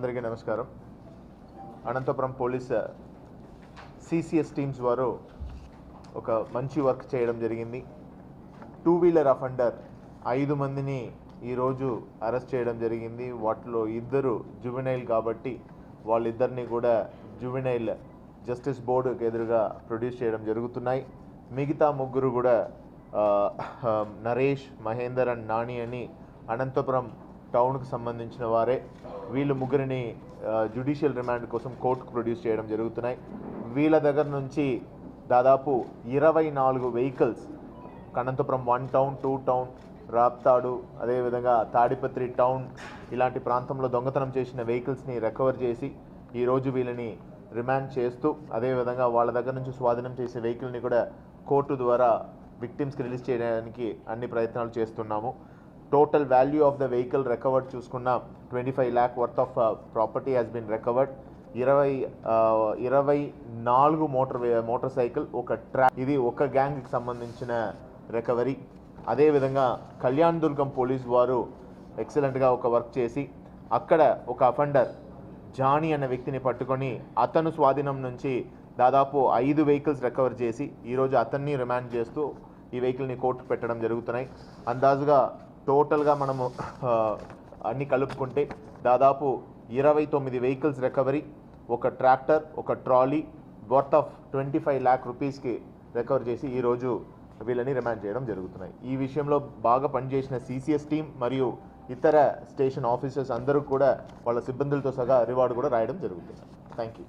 అందరికీ నమస్కారం. Anantapuram police CCS teams వారు ఒక మంచి వర్క్ చేయడం జరిగింది. టూ వీలర్ అఫెండర్ ఐదు మందిని ఈరోజు అరెస్ట్ చేయడం జరిగింది. వాటిలో ఇద్దరు జువెనైల్ కాబట్టి వాళ్ళిద్దరిని కూడా జువెనైల్ జస్టిస్ బోర్డుకి ఎదురుగా ప్రొడ్యూస్ చేయడం జరుగుతున్నాయి. మిగతా ముగ్గురు కూడా నరేష్ మహేందర్ అండ్ నాని అని అనంతపురం టౌన్కు సంబంధించిన వారే వీళ్ళు ముగ్గురిని జ్యుడిషియల్ రిమాండ్ కోసం కోర్టుకు ప్రొడ్యూస్ చేయడం జరుగుతున్నాయి. వీళ్ళ దగ్గర నుంచి దాదాపు ఇరవై నాలుగు vehicles Anantapuram one town two town Raptadu అదేవిధంగా తాడిపత్రి టౌన్ ఇలాంటి ప్రాంతంలో దొంగతనం చేసిన వెహికల్స్ని రికవర్ చేసి ఈరోజు వీళ్ళని రిమాండ్ చేస్తూ అదేవిధంగా వాళ్ళ దగ్గర నుంచి స్వాధీనం చేసే వెహికల్ని కూడా కోర్టు ద్వారా విక్టిమ్స్కి రిలీజ్ చేయడానికి అన్ని ప్రయత్నాలు చేస్తున్నాము. Total value of the vehicle recovered చూసుకున్న twenty five lakh worth of property has been recovered ఇరవై ఇరవై నాలుగు మోటార్ మోటార్ సైకిల్ ఒక ట్రాక్ ఇది ఒక గ్యాంగ్కి సంబంధించిన రికవరీ అదేవిధంగా కళ్యాణ్ దుర్గం పోలీస్ వారు ఎక్సలెంట్గా ఒక వర్క్ చేసి అక్కడ ఒక అఫెండర్ జానీ అనే వ్యక్తిని పట్టుకొని అతను స్వాధీనం నుంచి దాదాపు ఐదు వెహికల్స్ రికవర్ చేసి ఈరోజు అతన్ని రిమాండ్ చేస్తూ ఈ వెహికల్ని కోర్టుకు పెట్టడం జరుగుతున్నాయి. అందాజుగా టోటల్గా మనము అన్ని కలుపుకుంటే దాదాపు ఇరవై తొమ్మిది వెహికల్స్ రికవరీ ఒక ట్రాక్టర్ ఒక trolley worth of twenty five lakh రూపీస్కి రికవర్ చేసి ఈరోజు వీళ్ళని రిమాండ్ చేయడం జరుగుతున్నాయి. ఈ విషయంలో బాగా పనిచేసిన సీసీఎస్ టీం మరియు ఇతర స్టేషన్ ఆఫీసర్స్ అందరూ కూడా వాళ్ళ సిబ్బందులతో సగా రివార్డు కూడా రాయడం జరుగుతుంది. Thank you